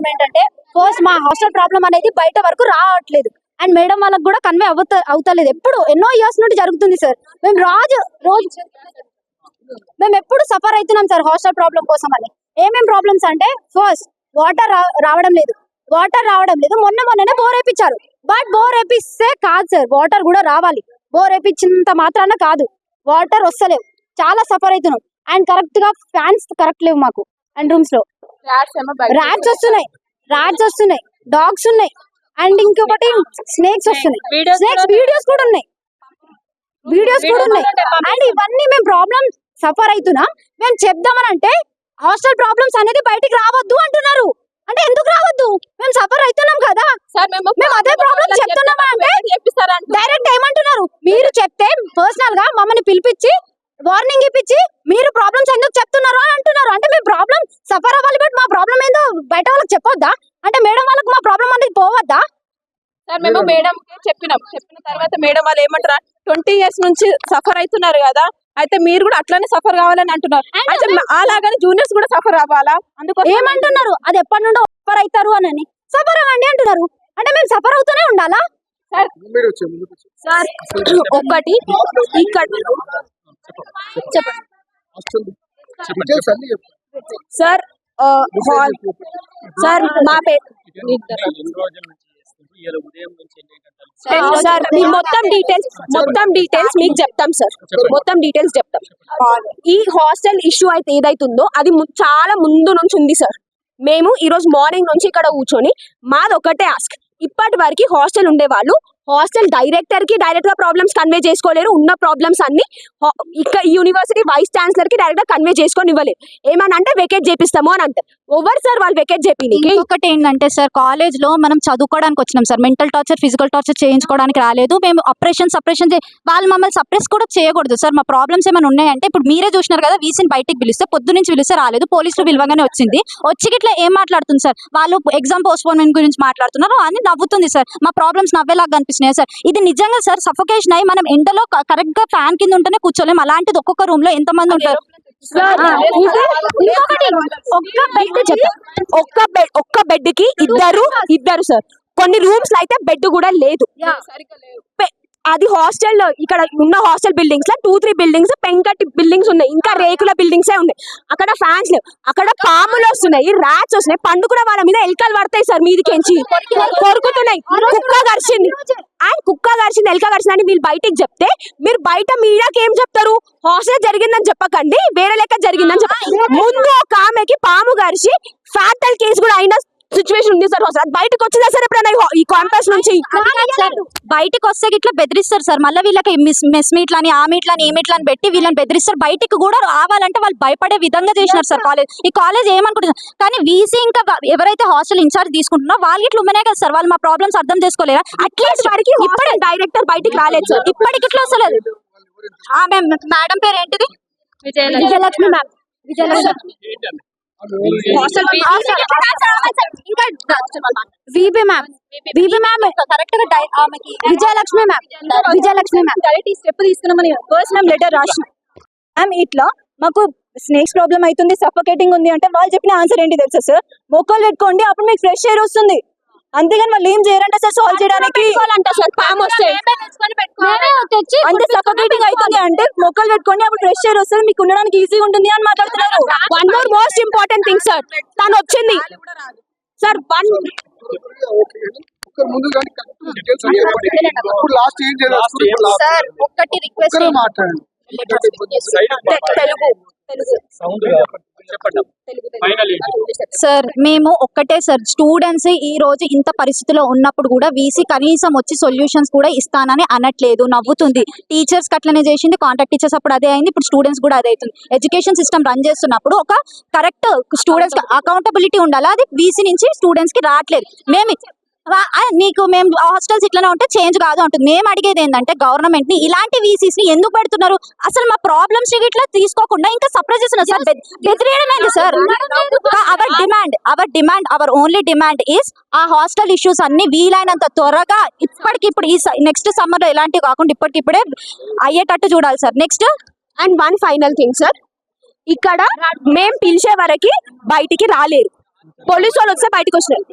Problem ఏంటంటే first మా hostel problem అనేది బయట వరకు రావట్లేదు. అండ్ మేడం వాళ్ళకి కూడా కన్వే అవుత అవుతలేదు. ఎప్పుడు ఎన్నో ఇయర్స్ నుండి జరుగుతుంది సార్ మేము రాజు రోజు మేము ఎప్పుడు సఫర్ అవుతున్నాం సార్ హాస్టల్ ప్రాబ్లం కోసం అని. ఏమేం ప్రాబ్లమ్స్ అంటే ఫస్ట్ వాటర్ రావడం లేదు. వాటర్ రావడం లేదు. మొన్న మొన్ననే బోర్ వేపించారు బట్ బోర్ వేపిస్తే కాదు సార్ వాటర్ కూడా రావాలి. బోర్ వేపించినంత మాత్రాన కాదు. వాటర్ వస్తలేవు. చాలా సఫర్ అవుతున్నాం. అండ్ కరెక్ట్గా ఫ్యాన్స్ కరెక్ట్ లేవు మాకు. అండ్ రూమ్స్లో. ర్యాట్స్ వస్తున్నాయి. ర్యాట్స్ వస్తున్నాయి. డాగ్స్ ఉన్నాయి. అండ్ ఇంకొకటి స్నేక్స్ వస్తున్నాయి. స్నేక్స్ వీడియోస్ కూడా ఉన్నాయి. వీడియోస్ కూడా ఉన్నాయి. అండ్ ఇవన్నీ మేము ప్రాబ్లమ్ సఫర్ అవుతున్నా మేము చెప్దామని అంటే హాస్టల్ ప్రాబ్లమ్స్ అనేది బయటికి రావద్దు అంటున్నారు. అంటే ఎందుకు రావద్దు? మేము సఫర్ అవుతున్నాం కదా. మేము అదే ప్రాబ్లం చెప్తున్నామా అంటే చెప్పిస్తారంట డైరెక్ట్ ఏమంటున్నారు మీరు చెప్తే పర్సనల్గా మమ్మల్ని పిలిపించి వార్నింగ్ ఇప్పించి మీరు ప్రాబ్లమ్స్ ఎందుకు చెప్తున్నారు అని అంటున్నారు అంటే మీ ప్రాబ్లం సఫర్ అవ్వాలి బట్ మా ప్రాబ్లం ఏందో బయట వాళ్ళకి చెప్పొద్దా అంటే మేడం వాళ్ళకి మా ప్రాబ్లం అనేది పోవద్దా సార్ మేము మేడం చెప్పినాం చెప్పిన తర్వాత మేడం వాళ్ళు ఏమంటారు ట్వంటీ ఇయర్స్ నుంచి సఫర్ అవుతున్నారు కదా అయితే మీరు కూడా అట్లానే సఫర్ కావాలని అంటున్నారు అయితే అలాగని జూనియర్స్ కూడా సఫర్ అవ్వాలా అందుకోసం ఏమంటున్నారు అది ఎప్పటి నుండో సఫర్ అవుతారు అని సఫర్ అవ్వండి అంటున్నారు అంటే మేము సఫర్ అవుతూనే ఉండాలా. సార్ ఒకటి ఇక్కడ చెప్పండి. సార్ హాల్ సార్ మా పేరు సార్ మీ మొత్తం డీటెయిల్స్ మొత్తం డీటెయిల్స్ మీకు చెప్తాం సార్. మొత్తం డీటెయిల్స్ చెప్తాం. ఈ హాస్టల్ ఇష్యూ అయితే ఏదైతుందో అది చాలా ముందు నుంచి ఉంది సార్. మేము ఈ రోజు మార్నింగ్ నుంచి ఇక్కడ కూర్చొని మాది ఒకటే ఆస్క్ ఇప్పటి వరకు హాస్టల్ ఉండేవాళ్ళు హాస్టల్ డైరెక్టర్కి డైరెక్ట్గా ప్రాబ్లమ్స్ కన్వే చేసుకోలేరు. ఉన్న ప్రాబ్లమ్స్ అన్ని ఇక్కడ యూనివర్సిటీ వైస్ ఛాన్సలర్కి డైరెక్ట్గా కన్వే చేసుకొని ఇవ్వలేరు. ఏమని అంటే వెకేట్ చేపిస్తాము అని అంటారు. ఓవర్ సార్ వాళ్ళు వెకేట్ చేపినికి ఇంకొకటి ఏంటంటే సార్ కాలేజ్లో మనం చదువుకోవడానికి వచ్చినాం sir. Mental torture physical torture చేయించుకోవడానికి రాలేదు. మేము అప్రెషన్ సప్రెషన్ వాళ్ళు మమ్మల్ని సప్రెస్ కూడా చేయకూడదు సార్. మా ప్రాబ్లమ్స్ ఏమైనా ఉన్నాయంటే ఇప్పుడు మీరే చూసినారు కదా వీసీని బయటికి పిలిస్తే పొద్దు నుంచి పిలిస్తే రాలేదు. పోలీసులు పిలవగానే వచ్చింది. వచ్చి ఇట్లా ఏం మాట్లాడుతుంది సార్? వాళ్ళు ఎగ్జామ్ పోస్ట్పోన్మెంట్ గురించి మాట్లాడుతున్నారు. అని నవ్వుతుంది సార్. మా ప్రాబ్లమ్స్ నవ్వేలాగా కనిపిస్తున్నాయి సార్ ఇది నిజంగా సార్ సఫోకేషన్ అయ్యి మనం ఎండలో కరెక్ట్గా ఫ్యాన్ కింద ఉంటేనే కూర్చోలేం. అలాంటిది ఒక్కొక్క రూమ్లో ఎంత మంది ఉంటారు? ఒక్క బెడ్ ఒక్క బెడ్ ఒక్క బెడ్కి ఇద్దరు ఇద్దరు సార్. కొన్ని రూమ్స్లో అయితే బెడ్ కూడా లేదు. అది హాస్టల్ ఇక్కడ ఉన్న హాస్టల్ బిల్డింగ్స్లో టూ త్రీ బిల్డింగ్స్ పెంకటి బిల్డింగ్స్ ఉన్నాయి. ఇంకా రేకుల బిల్డింగ్స్ ఉన్నాయి. అక్కడ ఫ్యాన్స్ లేవు అక్కడ పాములు వస్తున్నాయి ర్యాట్స్ వస్తున్నాయి. పండు కూడా వాళ్ళ మీద ఎలకలు పడతాయి సార్ మీదికెంచి కొరుకుతున్నాయి. కుక్క గరిచింది అండ్ కుక్క గరిచింది ఎలక గరిచింది అని వీళ్ళు బయటికి చెప్తే మీరు బయట మీడియాకి ఏం చెప్తారు? హాస్టల్ జరిగిందని చెప్పకండి వేరే లెక్క జరిగిందని చెప్ప ముందు ఒక ఆమెకి పాము గరిచి ఫ్యాటల్ కేసు కూడా అయిన సిచ్యువేషన్ ఉంది సార్ హాస్టల్ బయటకు వచ్చిందా సార్ ఎప్పుడైనా ఈ క్యాంపస్ నుంచి బయటకు వస్తే ఇట్లా బెదిరిస్తారు సార్. మళ్ళీ వీళ్ళకి మిస్ మిస్ మీట్లని ఆ మీట్లని ఈ మీట్లని పెట్టి వీళ్ళని బెదిరిస్తారు. బయటికి కూడా రావాలంటే వాళ్ళు భయపడే విధంగా చేసినారు సార్ కాలేజ్. ఈ కాలేజ్ ఏమనుకుంటున్నారు? కానీ వీసీ ఇంకా ఎవరైతే హాస్టల్ ఇన్ఛార్జ్ తీసుకుంటున్నారో వాళ్ళు ఇట్లా ఉమ్మనే కదా సార్. వాళ్ళు మా ప్రాబ్లమ్స్ అర్థం చేసుకోలేరా? అట్లీస్ట్ వారికి ఇప్పుడే డైరెక్టర్ బయటికి రాలేదు సార్. ఇప్పటికి ఇట్లా వస్తలేదు ఆమె మేడం పేరు ఏంటిది Vijayalakshmi. Ma'am. Vijayalakshmi. VB ma'am VB ma'am కరెక్ట్గా డై- ఆమెకి Vijayalakshmi ma'am Vijayalakshmi ma'am direct ఈ స్టెప్ తీసుకున్నామని ఫస్ట్ మేము లెటర్ రాసిన. మ్యామ్ ఇట్లా మాకు స్నేక్స్ ప్రాబ్లం అవుతుంది సఫోకేటింగ్ ఉంది అంటే వాళ్ళు చెప్పిన ఆన్సర్ ఏంటి తెలుసా సార్ మొక్కలు పెట్టుకోండి అప్పుడు మీకు ఫ్రెష్ ఎయిర్ వస్తుంది. అంతేగాని వాళ్ళు ఏం చేయరంటే సార్? సాల్వ్ చేయడానికి అంతే సఫోకేటింగ్ అవుతుంది అంటే మొక్కలు పెట్టుకోండి అప్పుడు ఫ్రెష్ ఎయిర్ వస్తుంది మీకు ఉండడానికి ఈజీగా ఉంటుంది అని మాట్లాడుతున్నారు. One more most important thing sir. తను వచ్చింది. Sir one. సార్ ఒక్కటి రిక్వెస్ట్ తెలుగు ఫైనల్ సార్ మేము ఒక్కటే సార్ స్టూడెంట్స్ ఈ రోజు ఇంత పరిస్థితిలో ఉన్నప్పుడు కూడా వీసీ కనీసం వచ్చి సొల్యూషన్స్ కూడా ఇస్తానని అనట్లేదు నవ్వుతుంది. టీచర్స్ అట్లనే చేసింది కాంటాక్ట్ టీచర్స్ అప్పుడు అదే అయింది ఇప్పుడు స్టూడెంట్స్ కూడా అదే అవుతుంది. ఎడ్యుకేషన్ సిస్టమ్ రన్ చేస్తున్నప్పుడు ఒక కరెక్ట్ స్టూడెంట్స్ అకౌంటబిలిటీ ఉండాలి? అది వీసీ నుంచి స్టూడెంట్స్కి రావట్లేదు. మేము నీకు మేము హాస్టల్స్ ఇట్లనే ఉంటే చేంజ్ కాదు అంటుంది. మేము అడిగేది ఏంటంటే గవర్నమెంట్ని ఇలాంటి వీసీస్ని ఎందుకు పెడుతున్నారు? అసలు మా ప్రాబ్లమ్స్ ఇట్లా తీసుకోకుండా ఇంకా సప్రెస్ చేస్తున్నారు. Sir our demand our demand our only demand is ఆ హాస్టల్ ఇష్యూస్ అన్ని వీలైనంత త్వరగా ఇప్పటికిప్పుడు ఈ నెక్స్ట్ సమ్మర్లో ఎలాంటివి కాకుండా ఇప్పటికిప్పుడే అయ్యేటట్టు చూడాలి sir. Next and one final thing sir ఇక్కడ మేం పిలిచే వరకు బయటికి రాలేరు పోలీసు వాళ్ళు వస్తే బయటకు వచ్చినారు.